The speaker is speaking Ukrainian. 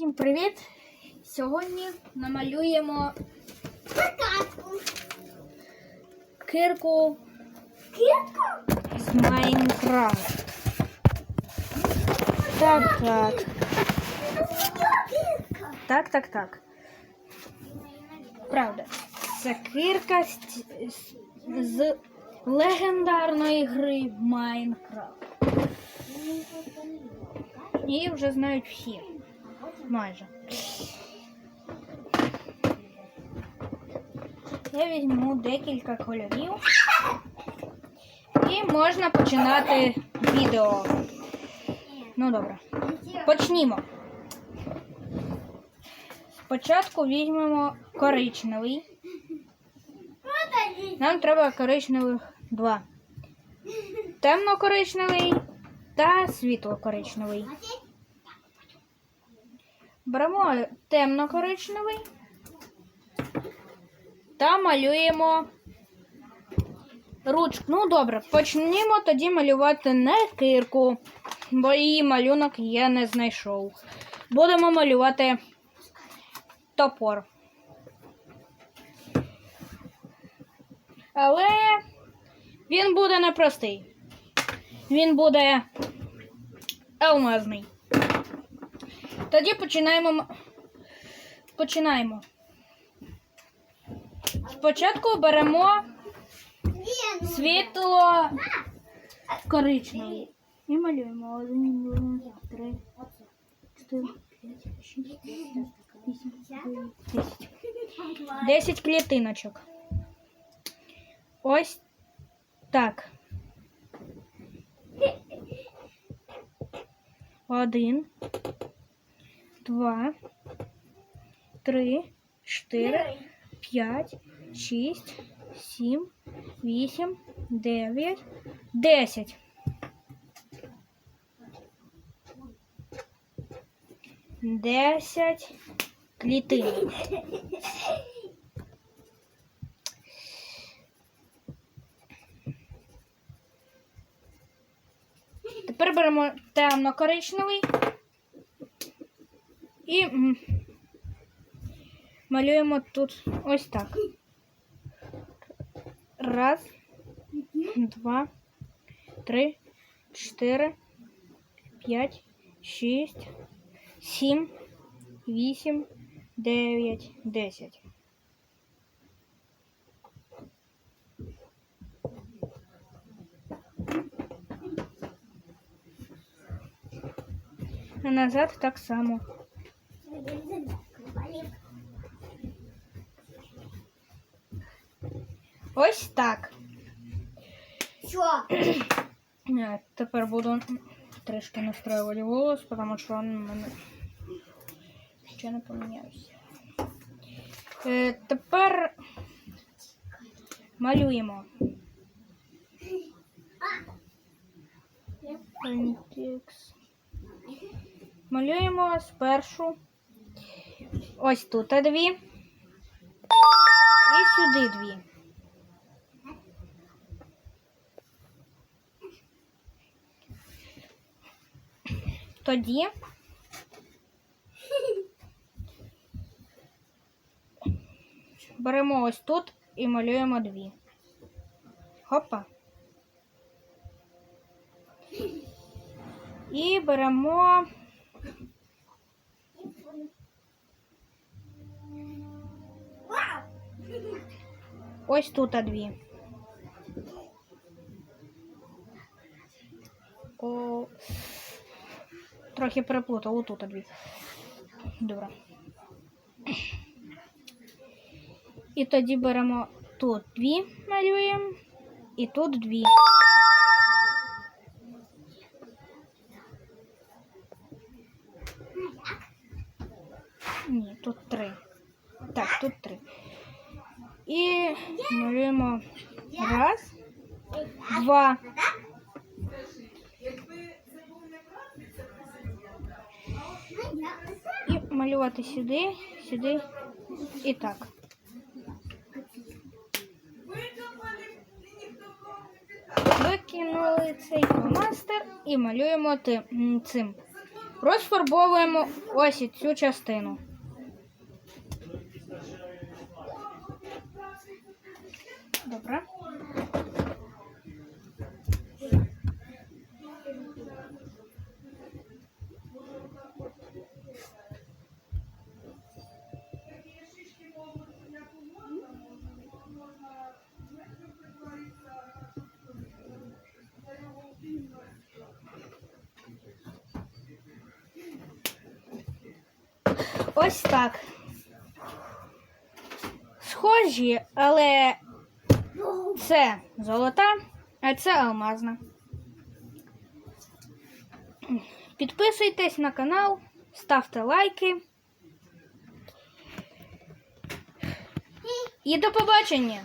Всім привіт! Сьогодні намалюємо Какашку. кирку Кітку? з Майнкрафт. Так, так. Кітка. Так, так, так. Правда. Це кирка з, з, з легендарної гри Майнкрафт. Її вже знають всі. Майже. Я візьму декілька кольорів. І можна починати відео. Ну добре. Почнімо. Спочатку візьмемо коричневий. Нам треба коричневих два. Темно-коричневий та світло-коричневий. Беремо темно-коричневий та малюємо ручку. Ну добре, почнімо тоді малювати не кирку, бо її малюнок я не знайшов. Будемо малювати топор. Але він буде непростий. Він буде алмазний. Тоді починаємо. Починаємо. Спочатку беремо світло коричневий. І малюємо. Один, два, три, чотири, п'ять, шість, сім, вісім, десять. Десять клітиночок. Ось так. Один, два, три, чотири, п'ять, шість, сім, вісім, дев'ять, десять. Десять клітин. Тепер беремо темно-коричневий і малюємо тут ось так. Раз, два, три, чотири, п'ять, шість, сім, вісім, дев'ять, десять. А назад так само. Ось так. Що? Тепер буду трішки настроювати голос, тому що він у мене ще не помінявся. Е, Тепер малюємо. Малюємо спершу ось тут дві. І сюди дві. Тоді беремо ось тут і малюємо дві. Хопа. І беремо ось тут дві. О, трохи переплутав, отут дві. Добре. І тоді беремо тут дві, малюємо, і тут дві. Ні, тут три. Так, тут три. І малюємо раз, два. І малювати сюди, сюди і так. Викинули цей фломастер і малюємо цим Розфарбовуємо ось цю частину. Добре. Ось так. Схожі, але це золота, а це алмазна. Підписуйтесь на канал, ставте лайки. І до побачення!